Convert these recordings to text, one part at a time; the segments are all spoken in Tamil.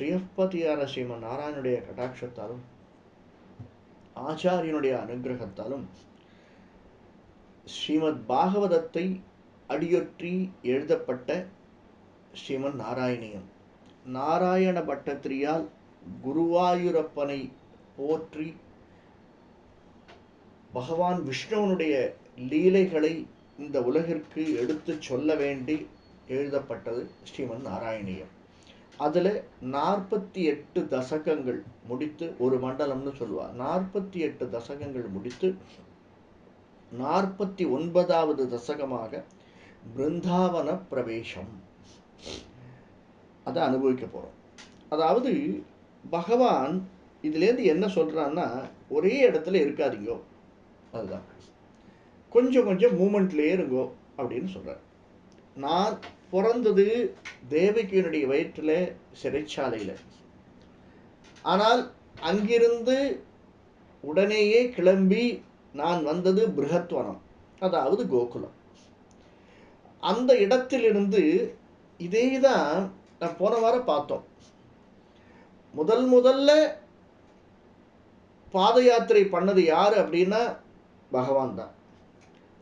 ஸ்ரீயப்பதியான ஸ்ரீமன் நாராயணுடைய கடாட்சத்தாலும் ஆச்சாரியனுடைய அனுகிரகத்தாலும் ஸ்ரீமத் பாகவதத்தை அடியொற்றி எழுதப்பட்ட ஸ்ரீமன் நாராயணியம் நாராயண பட்டத்திரியால் குருவாயூரப்பனை போற்றி பகவான் விஷ்ணுவனுடைய லீலைகளை இந்த உலகிற்கு எடுத்துச் சொல்ல வேண்டி எழுதப்பட்டது ஸ்ரீமன் நாராயணியம் அதில் நாற்பத்தி எட்டு தசகங்கள் முடித்து ஒரு மண்டலம்னு சொல்லுவார் நாற்பத்தி எட்டு தசகங்கள் முடித்து நாற்பத்தி ஒன்பதாவது தசகமாக பிருந்தாவன பிரவேசம் அதை அனுபவிக்க போகிறோம் அதாவது பகவான் இதுலேருந்து என்ன சொல்கிறான்னா ஒரே இடத்துல இருக்காதீங்கோ. அதுதான். கொஞ்சம் கொஞ்சம் மூமெண்ட்லேயே இருங்கோ அப்படின்னு சொல்கிறார் நான் பிறந்தது தேவகியனுடைய வயிற்றில் சிறைச்சாலையில். ஆனால் அங்கிருந்து உடனேயே கிளம்பி நான் வந்தது பிருகத்வனம் அதாவது கோகுலம். அந்த இடத்திலிருந்து இதே தான் நான் போன வாரம் பார்த்தோம். முதல் முதல்ல பாத யாத்திரை பண்ணது யார் அப்படின்னா பகவான் தான்.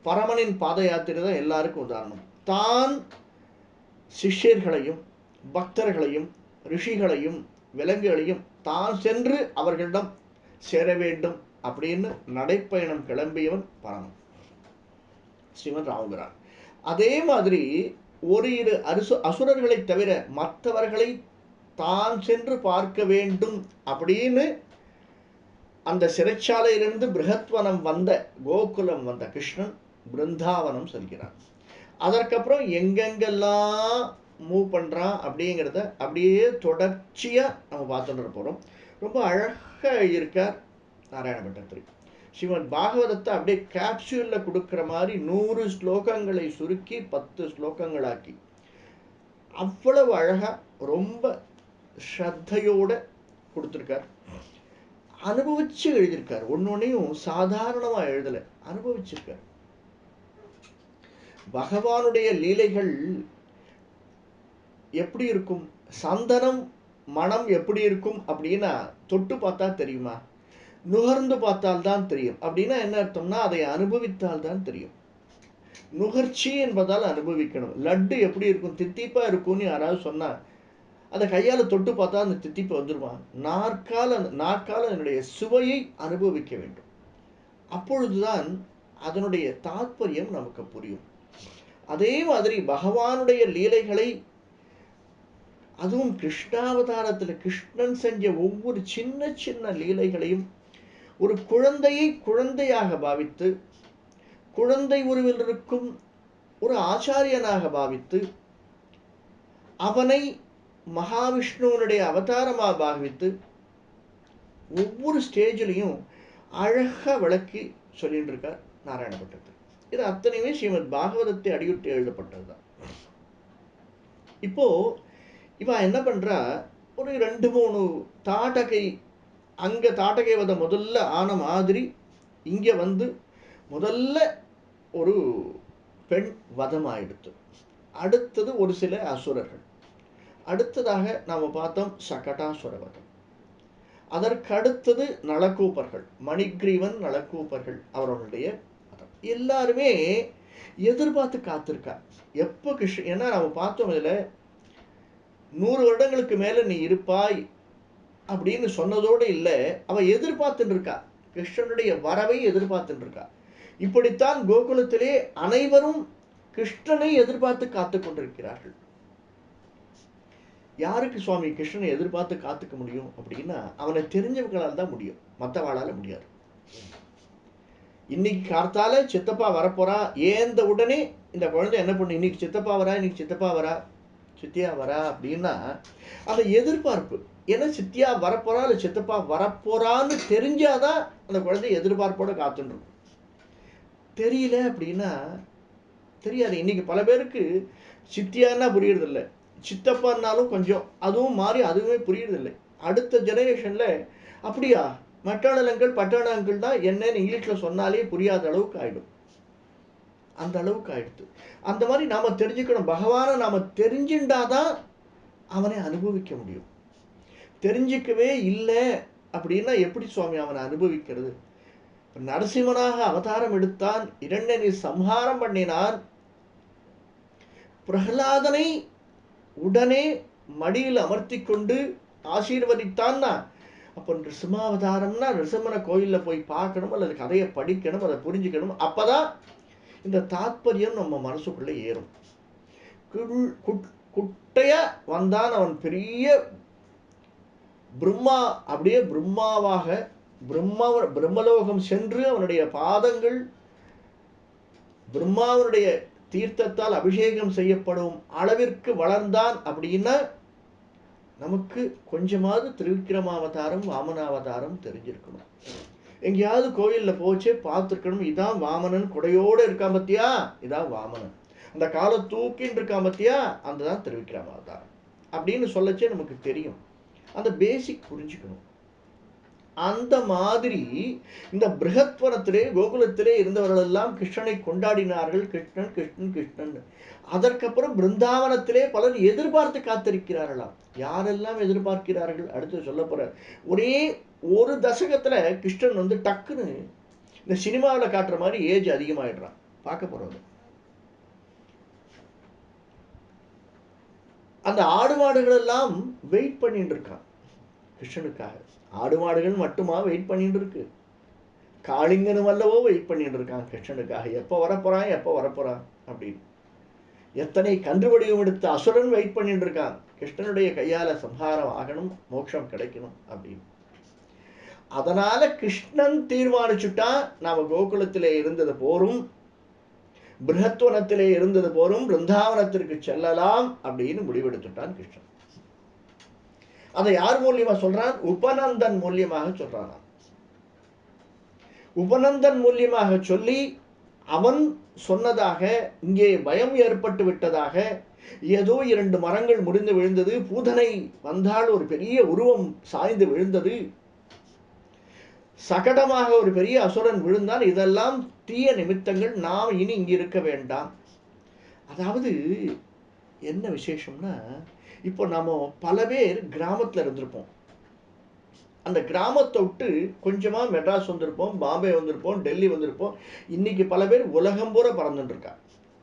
பரமனின் பாத யாத்திரை தான் எல்லாருக்கும் உதாரணம். தான் சிஷ்யர்களையும் பக்தர்களையும் ரிஷிகளையும் விலங்குகளையும் தான் சென்று அவர்களிடம் சேர வேண்டும் அப்படின்னு நடைப்பயணம் கிளம்பியவன் பரமன். ஸ்ரீமன் ராமபிரான் அதே மாதிரி ஒரு இரு அரிசு அசுரர்களை தவிர மற்றவர்களை தான் சென்று பார்க்க வேண்டும் அப்படின்னு அந்த சிறைச்சாலையிலிருந்து பிருகத்வனம் வந்த கோகுலம் வந்த கிருஷ்ணன் பிருந்தாவனம் செல்கிறான். அதற்கப்புறம் எங்கெங்கெல்லாம் மூவ் பண்ணுறான் அப்படிங்கிறத அப்படியே தொடர்ச்சியாக நம்ம பார்த்துட்டு போகிறோம் ரொம்ப அழகாக இருக்கார் நாராயண பட்டத்திரி ஸ்ரீமத் பாகவதத்தை அப்படியே கேப்சூலில் கொடுக்குற மாதிரி நூறு ஸ்லோகங்களை சுருக்கி பத்து ஸ்லோகங்களாக்கி அவ்வளவு அழகாக ரொம்ப ஸ்ரத்தையோடு கொடுத்துருக்கார். அனுபவிச்சு எழுதியிருக்கார். ஒன்று ஒன்றையும் சாதாரணமாக எழுதலை அனுபவிச்சிருக்கார். பகவானுடைய லீலைகள் எப்படி இருக்கும்? சந்தனம் மனம் எப்படி இருக்கும் அப்படின்னா தொட்டு பார்த்தா தெரியுமா? நுகர்ந்து பார்த்தால்தான் தெரியும். அப்படின்னா என்ன அர்த்தம்னா அதை அனுபவித்தால் தான் தெரியும். நுகர்ச்சி என்பதால் அனுபவிக்கணும். லட்டு எப்படி இருக்கும்? தித்திப்பா இருக்கும்னு யாராவது சொன்னா அதை கையால் தொட்டு பார்த்தா அந்த தித்திப்பு வந்துடுவான் நாற்கால நாற்கால அதனுடைய சுவையை அனுபவிக்க வேண்டும். அப்பொழுதுதான் அதனுடைய தாற்பயம் நமக்கு புரியும். அதே மாதிரி பகவானுடைய லீலைகளை அதுவும் கிருஷ்ணாவதாரத்தில் கிருஷ்ணன் செஞ்ச ஒவ்வொரு சின்ன சின்ன லீலைகளையும் ஒரு குழந்தையை குழந்தையாக பாவித்து குழந்தை உருவில் இருக்கும் ஒரு ஆச்சாரியனாக பாவித்து அவனை மகாவிஷ்ணுவனுடைய அவதாரமாக பாவித்து ஒவ்வொரு ஸ்டேஜிலையும் அழகாக விளக்கி சொல்லிட்டு இருக்கார் நாராயணபட்டத்தில் இது அத்தனையுமே ஸ்ரீமத் பாகவதத்தை அடியுட்டு எழுதப்பட்டது தான் இப்போ இவன் என்ன பண்றா? ஒரு ரெண்டு மூணு தாட்டகை அங்க தாட்டகை வத முதல்ல ஆன மாதிரி இங்க வந்து முதல்ல ஒரு பெண் வதமாயிடுத்து அடுத்தது ஒரு சில அசுரர்கள். அடுத்ததாக நாம் பார்த்தோம் சகடாசுர வதம். அதற்கடுத்தது நலக்கூப்பர்கள் மணிக்ரீவன் நலக்கூப்பர்கள் அவர்களுடைய எல்லாருமே எதிர்பார்த்து காத்திருக்கா. எப்போ கிருஷ்ண ஏன்னா நம்ம பார்த்தோம் இதில் நூறு வருடங்களுக்கு மேலே நீ இருப்பாய் அப்படின்னு சொன்னதோடு இல்லை அவ எதிர்பார்த்துட்டு இருக்கா கிருஷ்ணனுடைய வரவை எதிர்பார்த்துட்டு இருக்கா இப்படித்தான் கோகுலத்திலே அனைவரும் கிருஷ்ணனை எதிர்பார்த்து காத்து கொண்டிருக்கிறார்கள். யாருக்கு சுவாமி கிருஷ்ணனை எதிர்பார்த்து காத்துக்க முடியும் அப்படின்னா அவனை தெரிஞ்சவங்களால் தான் முடியும். மற்றவாளால் முடியாது. இன்னைக்கு கார்த்தால சித்தப்பா வரப்போறா. ஏந்த உடனே இந்த குழந்தை என்ன பண்ணு? இன்னைக்கு சித்தப்பா வரா? இன்னைக்கு சித்தப்பா வரா? சித்தியா வரா அப்படின்னா அந்த எதிர்பார்ப்பு. ஏன்னா சித்தியா வரப்போறா இல்லை சித்தப்பா வரப்போறான்னு தெரிஞ்சாதான் அந்த குழந்தை எதிர்பார்ப்போட காத்துட்டு தெரியல அப்படின்னா தெரியாது. இன்னைக்கு பல பேருக்கு சித்தியான்னா புரியறதில்ல. சித்தப்பான்னாலும் கொஞ்சம் அதுவும் மாறி அதுவுமே புரியறதில்லை. அடுத்த ஜெனரேஷன்ல அப்படியா? மட்டாளல் அங்கிள் பட்டாள அங்கிள் தான் என்னன்னு இங்கிலீஷில் சொன்னாலே புரியாத அளவுக்கு ஆயிடும். அந்த அளவுக்கு ஆயிடுது. அந்த மாதிரி நாம தெரிஞ்சுக்கணும். பகவானை நாம தெரிஞ்சுட்டாதான் அவனை அனுபவிக்க முடியும். தெரிஞ்சிக்கவே இல்லை அப்படின்னா எப்படி சுவாமி அவனை அனுபவிக்கிறது? நரசிம்மனாக அவதாரம் எடுத்தான் இரண்டனை சம்ஹாரம் பண்ணினான். பிரகலாதனை உடனே மடியில் அமர்த்தி கொண்டு ஆசீர்வதித்தான்னா அப்போ ரிசுமாவதாரம்னா ரிசமனை கோயிலில் போய் பார்க்கணும் அல்லது கதையை படிக்கணும் அதை புரிஞ்சுக்கணும். அப்பதான் இந்த தாத்பரியம் நம்ம மனசுக்குள்ளே ஏறும். குள்- குட்டைய வந்தான் அவன் பெரிய பிரம்மா அப்படியே பிரம்மாவாக பிரம்மா பிரம்மலோகம் சென்று அவனுடைய பாதங்கள் பிரம்மாவனுடைய தீர்த்தத்தால் அபிஷேகம் செய்யப்படும் அளவிற்கு வளர்ந்தான் அப்படின்னா நமக்கு கொஞ்சமாவது திருவிக்கிரமாவதாரம் வாமனாவதாரம் தெரிஞ்சிருக்கணும். எங்கேயாவது கோயிலில் போச்சு பார்த்துருக்கணும் இதான் வாமனன் குடையோடு இருக்கான் பத்தியா? இதான் வாமனன். அந்த காலை தூக்கின்னு இருக்கான் பத்தியா? அந்த தான் திருவிக்கிரமாவதாரம். அப்படின்னு சொல்லச்சே நமக்கு தெரியும். அந்த பேசிக் புரிஞ்சுக்கணும். அந்த மாதிரி இந்த பிருகத்வனத்திலே கோகுலத்திலே இருந்தவர்கள் எல்லாம் கிருஷ்ணனை கொண்டாடினார்கள். கிருஷ்ணன் கிருஷ்ணன் கிருஷ்ணன். அதற்கப்புறம் பிருந்தாவனத்திலே பலர் எதிர்பார்த்து காத்திருக்கிறார்களாம். யாரெல்லாம் எதிர்பார்க்கிறார்கள்? அடுத்து சொல்ல போகிறார் ஒரே ஒரு தசகத்தில் கிருஷ்ணன் வந்து டக்குன்னு இந்த சினிமாவில் காட்டுற மாதிரி ஏஜ் அதிகமாயிடுறான். பார்க்க போகிறது அந்த ஆடு மாடுகள் எல்லாம் வெயிட் பண்ணிட்டு இருக்கான். கிருஷ்ணனுக்காக. ஆடு மாடுகள் மட்டுமா வெயிட் பண்ணிட்டு இருக்கு. காளிங்கனும் அல்லவோ வெயிட் பண்ணிட்டு இருக்கான் கிருஷ்ணனுக்காக. எப்போ வரப்போறான் எப்போ வரப்போறான் அப்படின்னு. எத்தனை கன்று வடிவம் எடுத்த அசுரன் வெயிட் பண்ணிட்டு இருக்கான். கிருஷ்ணனுடைய கையால சம்ஹாரம் ஆகணும் மோட்சம் கிடைக்கணும் அப்படின்னு. அதனால கிருஷ்ணன் தீர்மானிச்சுட்டா நாம கோகுலத்திலே இருந்தது போரும். பிருகத்வனத்திலே இருந்தது போரும். பிருந்தாவனத்திற்கு செல்லலாம் அப்படின்னு முடிவெடுத்துட்டான் கிருஷ்ணன். அதை யார் மூலியமா சொல்றான்? உபநந்தன் மூலியமாக சொல்றான்? உபநந்தன் மூலியமாக சொல்லி அவன் சொன்னதாக இங்கே பயம் ஏற்பட்டு விட்டதாக ஏதோ இரண்டு மரங்கள் முடிந்து விழுந்தது பூதனை வந்தால் ஒரு பெரிய உருவம் சாய்ந்து விழுந்தது. சகடமாக ஒரு பெரிய அசுரன் விழுந்தான். இதெல்லாம் தீய நிமித்தங்கள். நாம் இனி இங்கே இருக்க வேண்டாம். அதாவது என்ன விசேஷம்னா இப்போ நாம் பல பேர் கிராமத்தில் இருந்திருப்போம். அந்த கிராமத்தை விட்டு கொஞ்சமாக மெட்ராஸ் வந்திருப்போம் பாம்பே வந்திருப்போம் டெல்லி வந்திருப்போம். இன்றைக்கி பல பேர் உலகம் பூரா பறந்துட்டுருக்கா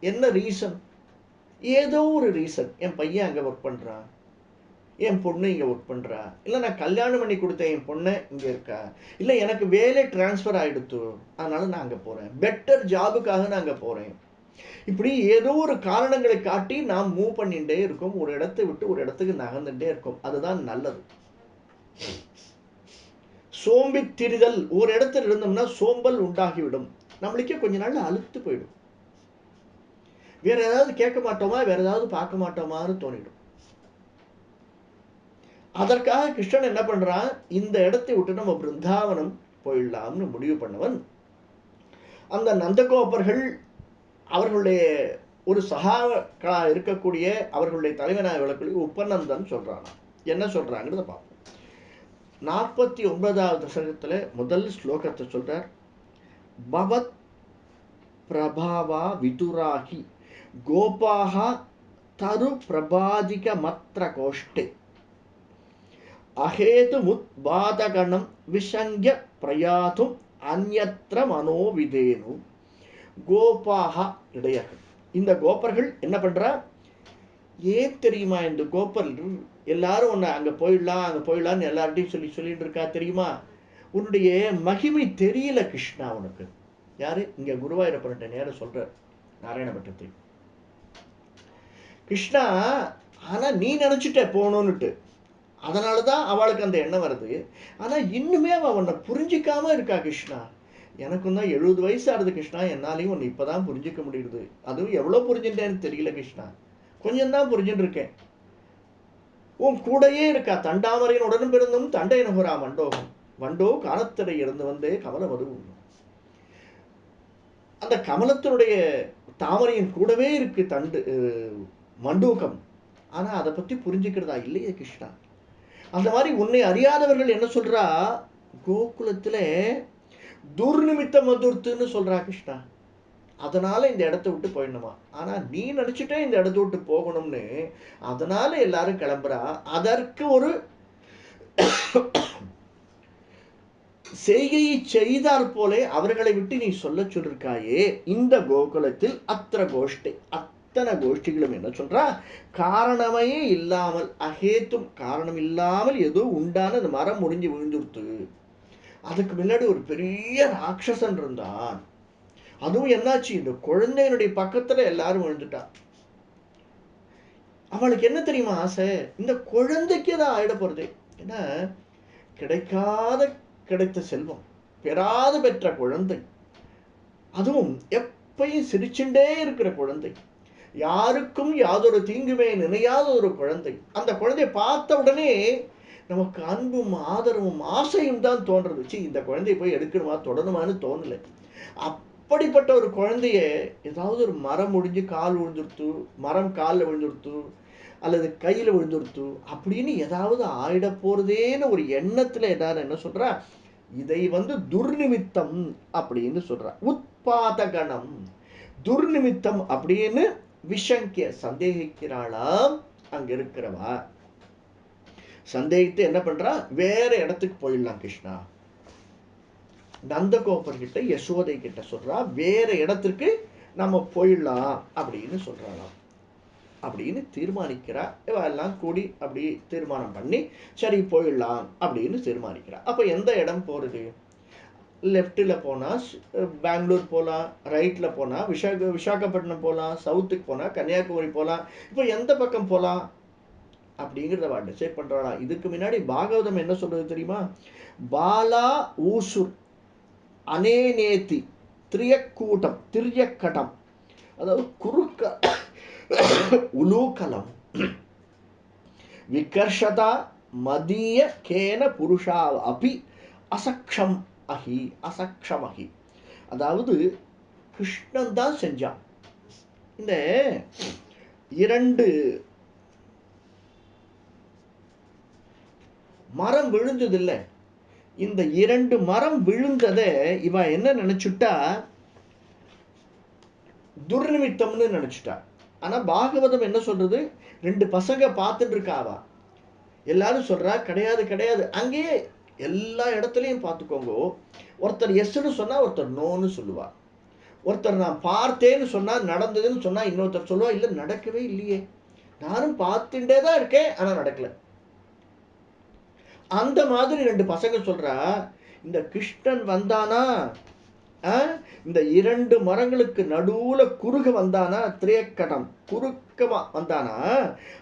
என்ன ரீசன் ஏதோ ஒரு ரீசன் என் பையன் அங்கே ஒர்க் பண்ணுறான் என் பொண்ணு இங்கே ஒர்க் பண்ணுறா இல்லை நான் கல்யாணம் பண்ணி கொடுத்த என் பொண்ணு இங்கே இருக்கா. இல்லை எனக்கு வேலை டிரான்ஸ்ஃபர் ஆகிடுத்து அதனால் நான் அங்கே போகிறேன் பெட்டர் ஜாபுக்காக நான் அங்கே போகிறேன் இப்படி ஏதோ ஒரு காரணங்களை காட்டி நாம் மூவ் பண்ணிட்டே இருக்கோம். ஒரு இடத்தை விட்டு ஒரு இடத்துக்கு நகர்ந்துட்டே இருக்கோம். அதுதான் நல்லது. சோம்பி திரிதல். ஒரு இடத்துல இருந்தோம்னா சோம்பல் உண்டாகிவிடும். நம்மளுக்கே கொஞ்ச நாள் அழுத்து போயிடும். வேற ஏதாவது கேட்க மாட்டோமா? வேற ஏதாவது பார்க்க மாட்டோமான்னு தோணிடும். அதற்காக கிருஷ்ணன் என்ன பண்றான்? இந்த இடத்தை விட்டு நம்ம பிருந்தாவனம் போயிடலாம்னு முடிவு பண்ணவன். அந்த நந்தகோபர்கள் அவர்களுடைய ஒரு சகாக்களாக இருக்கக்கூடிய அவர்களுடைய தலைவனாக விளக்கூடிய உப்பநந்தன் சொல்கிறானா என்ன சொல்கிறாங்கிறத பார்ப்போம். நாற்பத்தி ஒன்பதாவது தசகத்தில் முதல் ஸ்லோகத்தை சொல்கிறார் பவத் பிரபாவா விதுராகி கோபாக தரு பிரபாதிக மத்திர கோஷ்டே அகேது முத்பாதகணம் விஷங்க பிரயாதும் அந்யத்திர மனோவிதேனும் கோபாகா இடையர்கள் இந்த கோப்பர்கள் என்ன பண்றா? ஏன் தெரியுமா இந்த கோப்பர்கள் எல்லாரும் உன்னை அங்க போயிடலாம் அங்க போயிடலாம்னு எல்லார்ட்டையும் சொல்லி சொல்லிட்டு இருக்கா தெரியுமா? உன்னுடைய மகிமை தெரியல கிருஷ்ணா உனக்கு. யாரு? இங்க குருவாயூரப்பன்ட்ட நேரம் சொல்ற நாராயணபட்டத்தை கிருஷ்ணா ஆனா நீ நினைச்சிட்ட போகணும்னுட்டு. அதனால தான் அவளுக்கு அந்த எண்ணம் வருது. ஆனா இன்னுமே அவள் உன்னை புரிஞ்சிக்காம இருக்கா கிருஷ்ணா. எனக்கும் தான் எழுபது வயசு ஆகுது கிருஷ்ணா. என்னாலையும் ஒன்று இப்பதான் புரிஞ்சிக்க முடியுது. அதுவும் எவ்வளவு புரிஞ்சுட்டேன்னு தெரியல கிருஷ்ணா. கொஞ்சம் தான் இருக்கேன் உன் கூடையே இருக்கா. தண்டாமரையின் உடனும் பிறந்தும் தண்டை நுகரா மண்டோகம் வண்டோ காலத்திடை இருந்து வந்தே கமலமது வருவோம் அந்த கமலத்தினுடைய தாமரையின் கூடவே இருக்கு தண்டு அஹ், மண்டூகம் ஆனா அதை பத்தி புரிஞ்சுக்கிறதா இல்லையே கிருஷ்ணா. அந்த மாதிரி உன்னை அறியாதவர்கள் என்ன சொல்றா? கோகுலத்துல துர்நிமித்த மதுர்த்துன்னு சொல்றா கிருஷ்ணா. அதனால இந்த இடத்த விட்டு போயிடணுமா? ஆனா நீ நினச்சிட்டே இந்த இடத்த விட்டு போகணும்னு அதனால எல்லாரும் கிளம்புறா. அதற்கு ஒரு செய்கையை செய்தார் போலே அவர்களை விட்டு நீ சொல்ல சொல்லிருக்காயே. இந்த கோகுலத்தில் அத்தனை கோஷ்டி அத்தனை கோஷ்டிகளும் என்ன சொல்றா? காரணமே இல்லாமல் அகேத்தும் காரணம் இல்லாமல் ஏதோ உண்டான அந்த மரம் முடிஞ்சு விழுந்துருத்து. அதுக்கு முன்னாடி ஒரு பெரிய ராட்சசன் இருந்தான். அதுவும் என்னாச்சு? இந்த குழந்தையினுடைய பக்கத்துல எல்லாரும் விழுந்துட்டா. அவளுக்கு என்ன தெரியுமா ஆசை? இந்த குழந்தைக்கு தான் ஆயிட போகிறது ஏன்னா கிடைக்காத கிடைத்த செல்வம். பெறாது பெற்ற குழந்தை. அதுவும் எப்பயும் சிரிச்சுண்டே இருக்கிற குழந்தை. யாருக்கும் யாதொரு தீங்குமே நினையாத ஒரு குழந்தை. அந்த குழந்தையை பார்த்த உடனே நமக்கு அன்பும் ஆதரவும் ஆசையும் தான் தோன்றதுச்சு இந்த குழந்தையை போய் எடுக்கணுமா? தொடணுமான்னு தோணலை. அப்படிப்பட்ட ஒரு குழந்தைய ஏதாவது ஒரு மரம் முடிஞ்சு கால் விழுந்துருத்து மரம் காலில் விழுந்துருத்து அல்லது கையில் விழுந்துருத்து அப்படின்னு ஏதாவது ஆயிட போகிறதேன்னு ஒரு எண்ணத்தில் ஏதாவது என்ன சொல்கிறா இதை வந்து துர்நிமித்தம் அப்படின்னு சொல்றா. உத்பாதகணம் துர்நிமித்தம் அப்படின்னு விஷங்கிய சந்தேகிக்கிறாளாம். அங்கே இருக்கிறவா. சந்தேகித்து என்ன பண்றா? வேற இடத்துக்கு போயிடலாம் கிருஷ்ணா. நந்தகோபர் கிட்ட யசோதை கிட்ட சொல்றா வேற இடத்துக்கு நம்ம போயிடலாம் அப்படின்னு சொல்றாளாம். அப்படின்னு தீர்மானிக்கிறா. எல்லாம் கூடி அப்படி தீர்மானம் பண்ணி சரி போயிடலாம் அப்படின்னு தீர்மானிக்கிறா. அப்போ எந்த இடம் போகிறது லெஃப்டில் போனால் பெங்களூர் போகலாம் ரைட்டில் போனால் விசாக விசாகப்பட்டினம் போகலாம் சவுத்துக்கு போனால் கன்னியாகுமரி போகலாம் இப்போ எந்த பக்கம் போகலாம் அப்படிங்கிறத அவள் டிசைட் பண்ணுறாளா இதுக்கு முன்னாடி பாகவதம் என்ன சொல்றது தெரியுமா? பாலா ஊசுர் அனேநேத்தி திரியக்கூட்டம் திரியக்கடம். அதாவது குறுக்க உலூக்கலம் விகர்ஷதா மதிய கேன புருஷா அபி அசக்ஷம் அஹி அசக்ஷம் அஹி. அதாவது கிருஷ்ணன் தான் செஞ்சான். இந்த இரண்டு மரம் விழுந்ததில்லை. இந்த இரண்டு மரம் விழுந்ததை இவ என்ன நினைச்சுட்டா? துர்நிமித்தம்னு நினச்சிட்டா. ஆனால் பாகவதம் என்ன சொல்றது? ரெண்டு பசங்க பார்த்துட்டு இருக்காவா எல்லாரும் சொல்றா கிடையாது கிடையாது. அங்கேயே எல்லா இடத்துலையும் பார்த்துக்கோங்க. ஒருத்தர் எஸ்ன்னு சொன்னால் ஒருத்தர் நோன்னு சொல்லுவா. ஒருத்தர் நான் பார்த்தேன்னு சொன்னால் நடந்ததுன்னு சொன்னால் இன்னொருத்தர் சொல்லுவா இல்லை நடக்கவே இல்லையே. நானும் பார்த்துட்டே தான் இருக்கேன் ஆனால் நடக்கல. அந்த மாதிரி ரெண்டு பசங்க சொல்றா இந்த கிருஷ்ணன் வந்தானா ஆ? இந்த இரண்டு மரங்களுக்கு நடுவுல குறுக வந்தானா திரேக்கடம் குறுக்கமா வந்தானா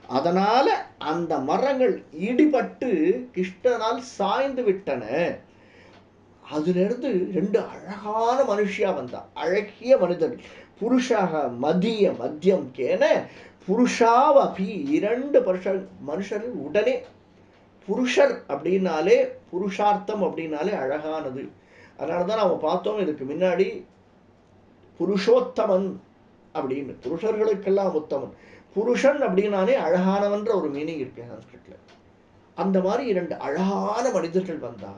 அதனால அந்த மரங்கள் இடிபட்டு கிருஷ்ணனால் சாய்ந்து விட்டன அதிலிருந்து ரெண்டு அழகான மனுஷியா வந்தா அழகிய மனிதர் புருஷாக மதிய மத்தியம் கேன புருஷாவபி இரண்டு மனுஷர் மனுஷர்கள் உடனே புருஷர் அப்படின்னாலே புருஷார்த்தம் அப்படின்னாலே அழகானது. அதனால தான் நம்ம பார்த்தோம் இதுக்கு முன்னாடி புருஷோத்தமன் அப்படின்னு புருஷர்களுக்கெல்லாம் உத்தமன். புருஷன் அப்படின்னாலே அழகானவன்ற ஒரு மீனிங் இருக்கு சன்ஸ்கிரிட்ல. அந்த மாதிரி இரண்டு அழகான மனிதர்கள் வந்தா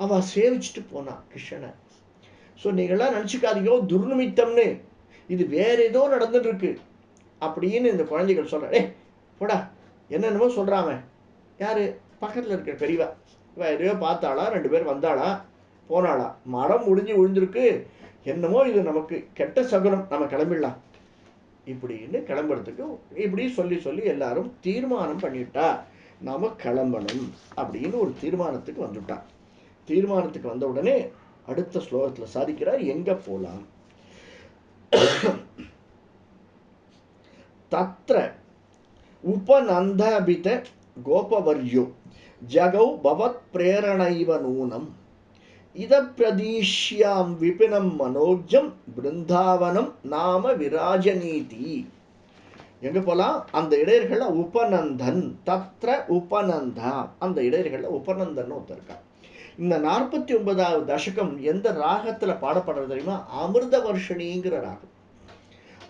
அவ சேவிச்சுட்டு போனா கிருஷ்ணனை. ஸோ நீங்களாம் நினச்சிக்காதீங்க துர்நிமித்தம்னு. இது வேற ஏதோ நடந்துட்டு இருக்கு. அப்படின்னு இந்த குழந்தைகள் சொல்கிறேன் ஏ போடா என்னென்னமோ சொல்கிறாங்க யார்? பக்கத்தில் இருக்கிற பெரியவா. இவ எதையோ பார்த்தாளா? ரெண்டு பேர் வந்தாளா? போனாளா? மரம் முடிஞ்சு விழுந்திருக்கு. என்னமோ இது நமக்கு கெட்ட சகுனம். நம்ம கிளம்பிடலாம். இப்படின்னு கிளம்புறதுக்கு இப்படி சொல்லி சொல்லி எல்லாரும் தீர்மானம் பண்ணிட்டா. நாம் கிளம்பணும் அப்படின்னு ஒரு தீர்மானத்துக்கு வந்துட்டான். தீர்மானத்துக்கு வந்த உடனே அடுத்த ஸ்லோகத்தில் சாதிக்கிறார் எங்கே போகலாம் தத்ர உபநந்தாபித கோபவர்யோ. ஜகௌ பவத் பிரேரணைவ நூனம். இத பிரதீஷ்யாம் விபினம் மனோஜம் பிருந்தாவனம் நாம விராஜநீதி. எங்க போலாம்? அந்த இடையர்களை உபநந்தன் தத்ர உபநந்தா. அந்த இடையர்களை உபநந்தன் ஒருத்தருக்கா இந்த நாற்பத்தி ஒன்பதாவது தசகம் எந்த ராகத்தில் பாடப்படுறது தெரியுமா? அமிர்த வருஷணிங்கிற ராகம்.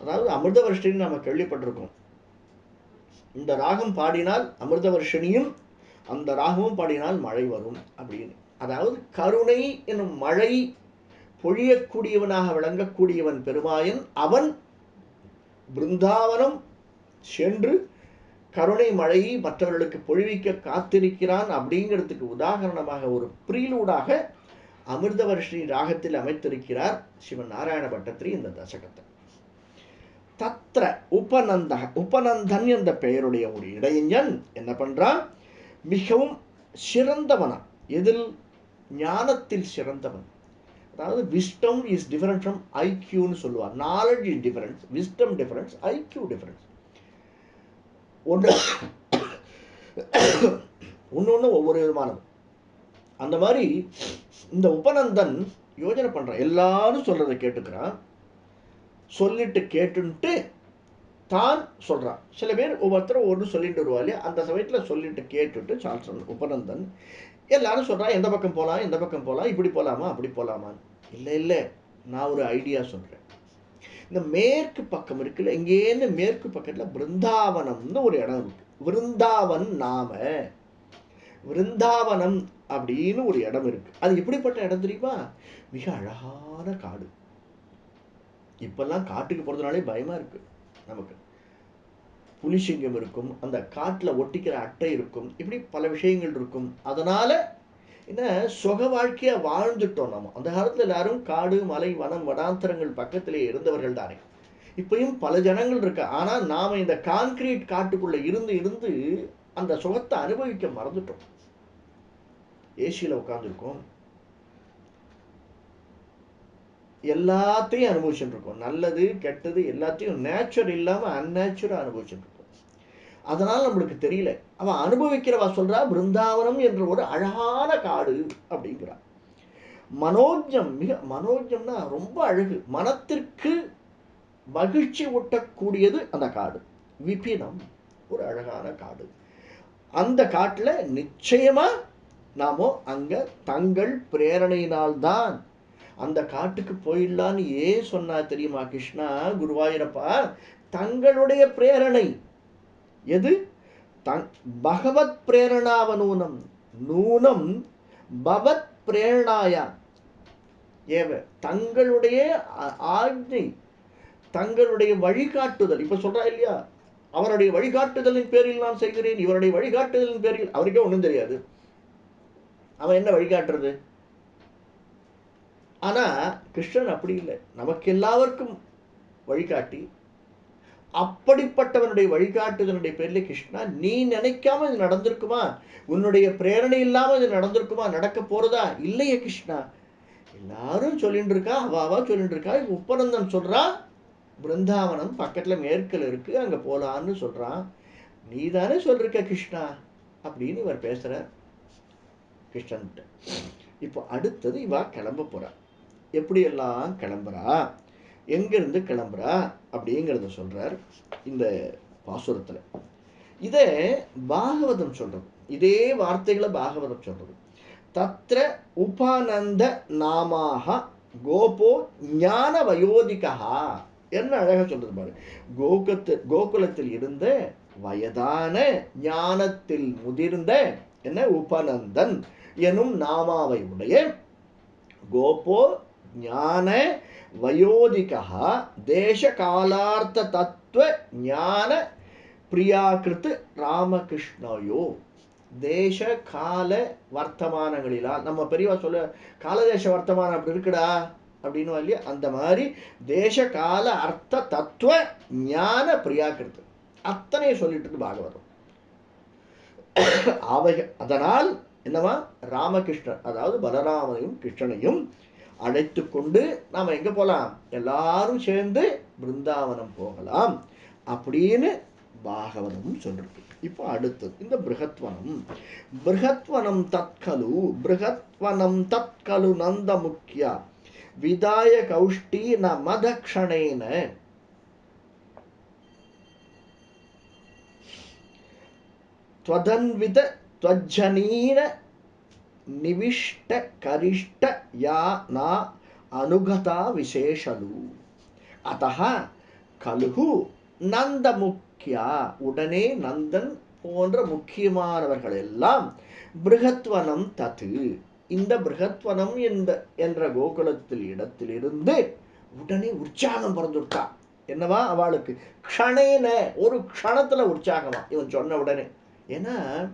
அதாவது அமிர்த வர்ஷினி நம்ம கேள்விப்பட்டிருக்கோம். இந்த ராகம் பாடினால் அமிர்த வருஷனியும் அந்த ராகமும் பாடினால் மழை வரும் அப்படின்னு. அதாவது கருணை என்னும் மழை பொழியக்கூடியவனாக விளங்கக்கூடியவன் பெருமாயன் அவன் பிருந்தாவனம் சென்று கருணை மழையை மற்றவர்களுக்கு பொழிவிக்க காத்திருக்கிறான் அப்படிங்கிறதுக்கு உதாகரணமாக ஒரு ப்ரீலூடாக அமிர்தவர்ஷினி ராகத்தில் அமைத்திருக்கிறார் சிவன் நாராயண பட்டத்திரி இந்த தசகத்தை. தத்ர உபநந்த உபநந்தன் என்ற பெயருடைய ஒரு இடையஞ்சன் என்ன பண்ணுறான் மிகவும் சிறந்தவனா எதில்? ஞானத்தில் சிறந்தவன். அதாவது விஸ்டம் இஸ் டிஃபரண்ட் ஃப்ரம் ஐக்யூன்னு சொல்லுவார். Knowledge is difference wisdom difference IQ difference ஒன்று ஒன்று ஒன்று ஒவ்வொரு விதமானது. அந்த மாதிரி இந்த உபநந்தன் யோஜனை பண்ணுறான் எல்லாரும் சொல்கிறத கேட்டுக்கிறான். சொல்லிட்டு கேட்டுன்ட்டு தான் சொல்கிறான் சில பேர் ஒவ்வொருத்தரும் ஒன்று சொல்லிட்டு வருவா அந்த சமயத்தில் சொல்லிட்டு கேட்டுட்டு சால்சன் உபநந்தன் எல்லாரும் சொல்கிறான் எந்த பக்கம் போகலாம் எந்த பக்கம் போகலாம் இப்படி போகலாமா அப்படி போகலாமான்னு இல்லை இல்லை. நான் ஒரு ஐடியா சொல்கிறேன் இந்த மேற்கு பக்கம் இருக்குல்ல இங்கேருந்து மேற்கு பக்கத்தில் பிருந்தாவனம்னு ஒரு இடம் இருக்கு. விருந்தாவன் நாம விருந்தாவனம் அப்படின்னு ஒரு இடம் இருக்கு. அது எப்படிப்பட்ட இடம் தெரியுமா? மிக அழகான காடு. இப்போல்லாம் காட்டுக்கு போகிறதுனாலே பயமாக இருக்குது நமக்கு. புலிசிங்கம் இருக்கும் அந்த காட்டில் ஒட்டிக்கிற அட்டை இருக்கும் இப்படி பல விஷயங்கள் இருக்கும். அதனால் என்ன சொக வாழ்க்கையாக வாழ்ந்துட்டோம் நம்ம அந்த காலத்தில் எல்லாரும் காடு மலை வனம் வடாந்தரங்கள் பக்கத்திலே இருந்தவர்கள் தானே. இப்பயும் பல ஜனங்கள் இருக்கு. ஆனால் நாம் இந்த கான்கிரீட் காட்டுக்குள்ளே இருந்து இருந்து அந்த சுகத்தை அனுபவிக்க மறந்துட்டோம். ஏசியில் உட்காந்துருக்கோம் எல்லாத்தையும் அனுபவிச்சுட்டு இருக்கோம் நல்லது கெட்டது எல்லாத்தையும் நேச்சுரல் இல்லாமல் அந்நேச்சுரா அனுபவிச்சுட்டு இருக்கோம் அதனால் நம்மளுக்கு தெரியல. அவன் அனுபவிக்கிறவா சொல்றா பிருந்தாவனம் என்ற ஒரு அழகான காடு அப்படிங்கிறா. மனோஜம் மிக மனோஜம்னா ரொம்ப அழகு. மனத்திற்கு மகிழ்ச்சி ஊட்டக்கூடியது அந்த காடு. விபினம் ஒரு அழகான காடு. அந்த காட்டில் நிச்சயமாக நாமோ அங்கே தங்கள் பிரேரணையினால்தான் அந்த காட்டுக்கு போயிடலான்னு ஏன் சொன்னா தெரியுமா கிருஷ்ணா? குருவாயூரப்பா தங்களுடைய பிரேரணை எது? தங் பகவத் பிரேரணாவ நூனம் நூனம் பவத் பிரேரணாயா? ஏவ தங்களுடைய ஆஜை தங்களுடைய வழிகாட்டுதல். இப்ப சொல்றா இல்லையா? அவருடைய வழிகாட்டுதலின் பேரில் நான் செய்கிறேன் இவருடைய வழிகாட்டுதலின் பேரில் அவருக்கே ஒன்றும் தெரியாது. அவன் என்ன வழிகாட்டுறது? ஆனால் கிருஷ்ணன் அப்படி இல்லை. நமக்கு எல்லாருக்கும் வழிகாட்டி. அப்படிப்பட்டவனுடைய வழிகாட்டுதனுடைய பேர்ல கிருஷ்ணா நீ நினைக்காம இது நடந்திருக்குமா? உன்னுடைய பிரேரணை இல்லாமல் இது நடந்திருக்குமா? நடக்க போறதா? இல்லையே கிருஷ்ணா. எல்லாரும் சொல்லிட்டு இருக்கா அவாவா அவ சொல்லிட்டு இருக்கா உப்பனந்தன் சொல்றா பிருந்தாவனம் பக்கத்தில் மேற்குல இருக்கு அங்கே போகலான்னு சொல்றான் நீ தானே சொல்லிருக்க கிருஷ்ணா? அப்படின்னு இவர் பேசுகிறார் கிருஷ்ணன்ட்ட. இப்போ அடுத்தது இவா கிளம்ப போகிறான் எப்படியெல்லாம் கிளம்புறா? எங்கேருந்து கிளம்புறா? அப்படிங்கிறத சொல்கிறார் இந்த பாசுரத்தில். இதே பாகவதம் சொல்கிறது இதே வார்த்தைகளை பாகவதம் சொல்கிறது தத்திர உபானந்த நாமாக கோபோ ஞான வயோதிகா என்ன அழகாக சொல்றது பாரு. கோகுத்து கோகுலத்தில் இருந்த வயதான ஞானத்தில் முதிர்ந்த என்ன? உபநந்தன் எனும் நாமாவை உடைய கோபோ ஞான வயோதிகா தேச காலார்த்த தத்துவ ஞான பிரியாகிருத்து ராமகிருஷ்ணயோ தேச கால வர்த்தமானங்களிலா நம்ம பெரியவா சொல்ல காலதேச வர்த்தமானம் அப்படி இருக்குடா அப்படின்னு இல்லையா அந்த மாதிரி தேச கால அர்த்த தத்துவ ஞான பிரியாக்கிருத்து அத்தனை சொல்லிட்டு இருக்கு பாகவதம் அவை அதனால் என்னவா ராமகிருஷ்ணன் அதாவது பலராமனையும் கிருஷ்ணனையும் அழைத்து கொண்டு நாம எங்க போலாம் எல்லாரும் சேர்ந்து பிருந்தாவனம் போகலாம் அப்படின்னு பாகவதம் சொல்லிருக்கு இப்போ அடுத்தது இந்த பிருகத்வனம் பிருகத்வனம் தத்கலு பிருகத்வனம் தத்கலு நந்த முக்கியா விதாய கௌஷ்டி ந மதக்ஷணேன त्वदन्वित त्वज्जनीन நிவிஷ்ட கரிஷ்ட யா நா அனுகதா విశేషలు అత కలుహు நந்த முக்கியா உடனே நந்தன் போன்ற முக்கியமானவர்கள் எல்லாம் பிருகத்வனம் தத்து. இந்த பிருகத்வனம் என்ற என்ற கோகுலத்தில் இடத்திலிருந்து உடனே உற்சாகம் பிறந்துட்டா. என்னவா அவளுக்கு? க்ஷணேன ஒரு க்ஷணத்தில் உற்சாகமா. இவன் சொன்ன உடனே. ஏன்னா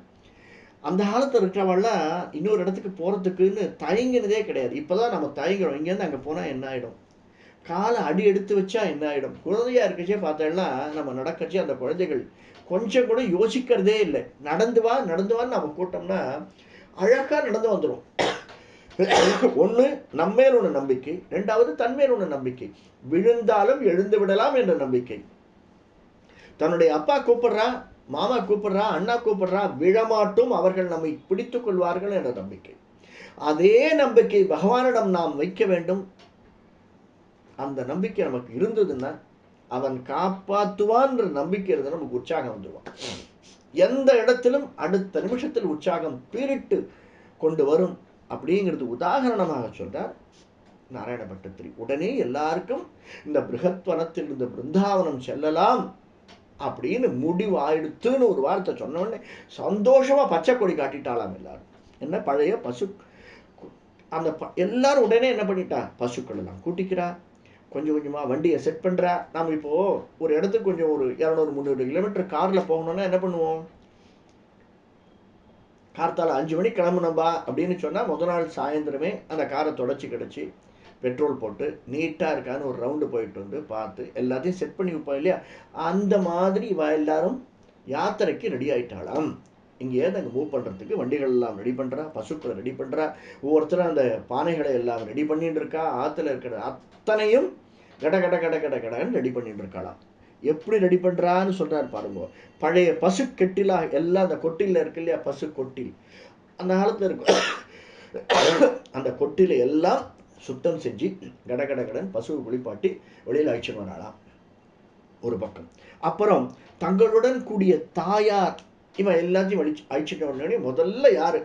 அந்த காலத்தில் இருக்கிறவள்லாம் இன்னொரு இடத்துக்கு போகிறதுக்குன்னு தயங்கினதே கிடையாது. இப்போதான் நம்ம தயங்குறோம். இங்கேருந்து அங்கே போனால் என்ன ஆகிடும் காலை அடி எடுத்து வச்சா என்ன ஆகிடும் குழந்தையா இருக்கச்சே பார்த்தோம்னா நம்ம நடக்கச்சே அந்த குழந்தைகள் கொஞ்சம் கூட யோசிக்கிறதே இல்லை. நடந்து வா நடந்து வான்னு நம்ம கூட்டோம்னா அழகாக நடந்து வந்துடும் ஒன்று நம்மேல் ஒன்று நம்பிக்கை. ரெண்டாவது தன்மேல் ஒன்று நம்பிக்கை. விழுந்தாலும் எழுந்து விடலாம் என்ற நம்பிக்கை. தன்னுடைய அப்பா கூப்பிடுறா மாமா கூப்பிடுறா அண்ணா கூப்பிடுறா விழமாட்டும் அவர்கள் நம்மை பிடித்து கொள்வார்கள் என்ற நம்பிக்கை. அதே நம்பிக்கை பகவானிடம் நாம் வைக்க வேண்டும். அந்த நம்பிக்கை நமக்கு இருந்ததுன்னா அவன் காப்பாற்றுவான்ற நம்பிக்கை இருந்தால் நமக்கு உற்சாகம் வந்துடுவான் எந்த இடத்திலும் அடுத்த நிமிஷத்தில் உற்சாகம் பீரிட்டு கொண்டு வரும் அப்படிங்கிறது உதாகரணமாக சொல்றார் நாராயண பட்டத்திரி. உடனே எல்லாருக்கும் இந்த பிருகத்வனத்தில் இந்த பிருந்தாவனம் செல்லலாம். அப்படின்னு முடிவு ஆயிடுத்துன்னு ஒரு வார்த்தை சொன்ன உடனே சந்தோஷமாக பச்சை கொடி காட்டிட்டாலாம் எல்லாரும். என்ன பழைய பசு அந்த ப- எல்லாரும் உடனே என்ன பண்ணிட்டா? பசுக்கள் எல்லாம் கூட்டிக்கிறா. கொஞ்சம் கொஞ்சமாக வண்டியை செட் பண்ணுறா நாம் இப்போது ஒரு இடத்துக்கு கொஞ்சம் ஒரு இரநூறு முந்நூறு கிலோமீட்டர் காரில் போகணுன்னா என்ன பண்ணுவோம்? கார்த்தால அஞ்சு மணிக்கு கிளம்பணும்பா அப்படின்னு சொன்னால் முத நாள் சாயந்தரமே அந்த காரை தொடச்சி கிடச்சி பெட்ரோல் போட்டு நீட்டாக இருக்கான்னு ஒரு ரவுண்டு போயிட்டு வந்து பார்த்து எல்லாத்தையும் செட் பண்ணி வைப்போம் இல்லையா? அந்த மாதிரி இவ எல்லாரும் யாத்திரைக்கு ரெடி ஆயிட்டாளாம். இங்கேருந்து அங்கே மூவ் பண்ணுறதுக்கு வண்டிகள் எல்லாம் ரெடி பண்ணுறா பசுக்களை ரெடி பண்ணுறா ஒவ்வொருத்தரும் அந்த பானைகளை எல்லாம் ரெடி பண்ணிட்டு இருக்கா ஆற்றுல இருக்கிற அத்தனையும் கட கட கட கட கடன்னு ரெடி பண்ணிட்டு இருக்காளாம். எப்படி ரெடி பண்ணுறான்னு சொல்கிறார் பாருங்க. பழைய பசு கெட்டிலாக எல்லாம் அந்த கொட்டில இருக்கு இல்லையா? பசு கொட்டில். அந்த காலத்தில் இருக்கும் அந்த கொட்டில எல்லாம் சுத்தம் செஞ்சு கட கட கடன் பசுவை குளிப்பாட்டி வெளியில் அழிச்சுட்டு வராளாம் ஒரு பக்கம். அப்புறம் தங்களுடன் கூடிய தாயார் இவன் எல்லாத்தையும் அழிச்சு அழிச்சிட்ட உடனே முதல்ல யார்?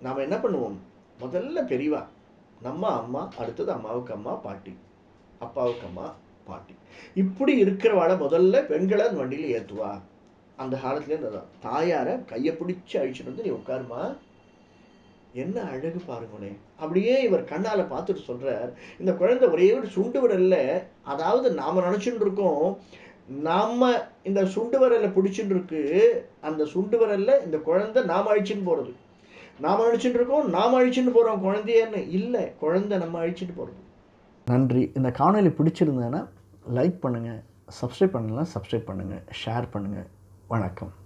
நாம் என்ன பண்ணுவோம்? முதல்ல பெரியவா நம்ம அம்மா அடுத்தது அம்மாவுக்கு அம்மா பாட்டி. அப்பாவுக்கு அம்மா பாட்டி. இப்படி இருக்கிறவாளை முதல்ல பெண்களை அந்த ஏற்றுவா அந்த காலத்துலேருந்து அதான் தாயாரை கையை பிடிச்சி அழிச்சிட்டு வந்து நீ உட்காருமா என்ன அழகு பாருங்களேன் அப்படியே இவர் கண்ணால் பார்த்துட்டு சொல்கிறார் இந்த குழந்தை ஒரே ஒரு சுண்டு விரலில் அதாவது நாம் நினச்சின்னு இருக்கோம் நாம் இந்த சுண்டு விரல்ல பிடிச்சிட்டு இருக்கு அந்த சுண்டு விரலில் இந்த குழந்தை நாம அழிச்சின்னு போகிறது நாம் அழிச்சுட்டு இருக்கோம் நாம அழிச்சுட்டு போகிறோம் குழந்தையன்னு. இல்லை குழந்தை நம்ம அழிச்சிட்டு போகிறது நன்றி. இந்த காணொளி பிடிச்சிருந்தேன்னா லைக் பண்ணுங்கள் சப்ஸ்கிரைப் பண்ணலாம் சப்ஸ்கிரைப் பண்ணுங்கள் ஷேர் பண்ணுங்கள் வணக்கம்.